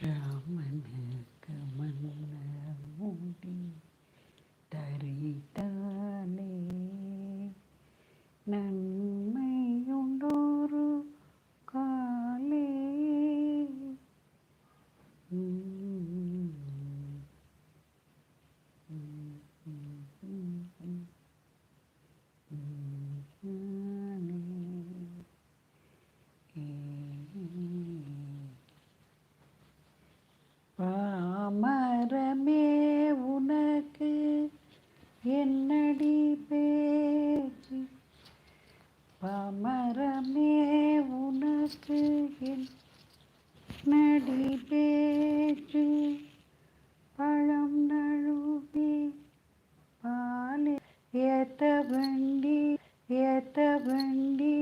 这样 màng. மரமே உனக்கு நடி பேச்சு. பழம் நழுவி பாலே. ஏத்த வண்டி ஏத்த வண்டி.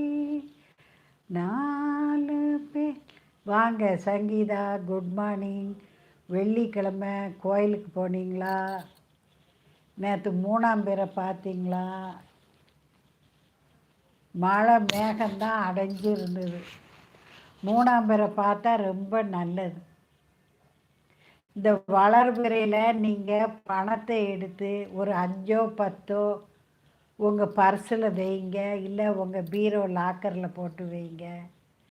நாலு பேர். வாங்க சங்கீதா குட் மார்னிங் வெள்ளிக்கிழமை கோயிலுக்கு போனீங்களா? நேற்று மூணாம் பேரை பார்த்தீங்களா? மழை மேகம்தான் அடைஞ்சு இருந்தது மூணாம் பேரை பார்த்தா ரொம்ப நல்லது. இந்த வளர்பிறையில் நீங்கள் பணத்தை எடுத்து ஒரு அஞ்சோ பத்தோ உங்கள் பர்ஸில் வைங்க இல்லை உங்கள் பீரோ லாக்கரில் போட்டு வைங்க.